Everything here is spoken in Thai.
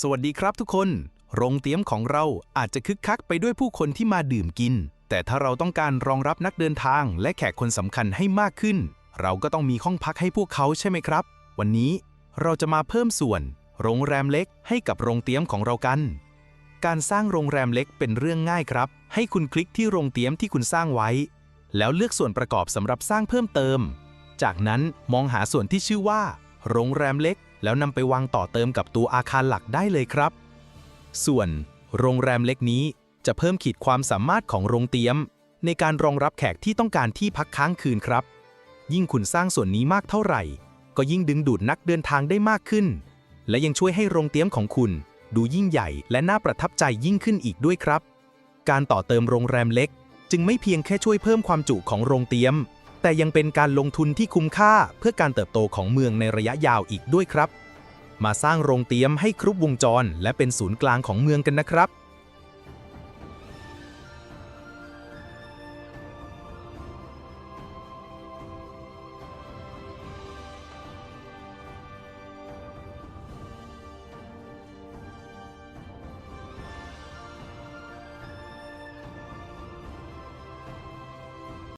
สวัสดีครับทุกคน โรงเตี้ยมของเราอาจจะคึกคักไปด้วยผู้คนที่มาดื่มกิน แต่ถ้าเราต้องการรองรับนักเดินทางและแขกคนสำคัญให้มากขึ้น เราก็ต้องมีห้องพักให้พวกเขาใช่ไหมครับ วันนี้เราจะมาเพิ่มส่วน โรงแรมเล็กให้กับโรงเตี้ยมของเรากัน การสร้างโรงแรมเล็กเป็นเรื่องง่ายครับ ให้คุณคลิกที่โรงเตี้ยมที่คุณสร้างไว้ แล้วเลือกส่วนประกอบสำหรับสร้างเพิ่มเติม จากนั้นมองหาส่วนที่ชื่อว่า โรงแรมเล็ก แล้วนำไปวางต่อเติมกับตัวอาคารหลักได้เลยครับ ส่วน โรงแรมเล็กนี้จะเพิ่มขีดความสามารถของโรงเตี๊ยม ในการรองรับแขกที่ต้องการที่พักค้างคืนครับ ยิ่งคุณสร้างส่วนนี้มากเท่าไหร่ ก็ยิ่งดึงดูดนักเดินทางได้มากขึ้น และยังช่วยให้โรงเตี๊ยมของคุณ ดูยิ่งใหญ่และน่าประทับใจยิ่งขึ้นอีกด้วยครับ การต่อเติมโรงแรมเล็ก จึงไม่เพียงแค่ช่วยเพิ่มความจุของโรงเตี๊ยม แต่ยังเป็นการลงทุนที่คุ้มค่าเพื่อการเติบโตของเมืองในระยะยาวอีกด้วยครับ มาสร้างโรงเตี๊ยมให้ครบวงจร และเป็นศูนย์กลางของเมืองกันนะครับ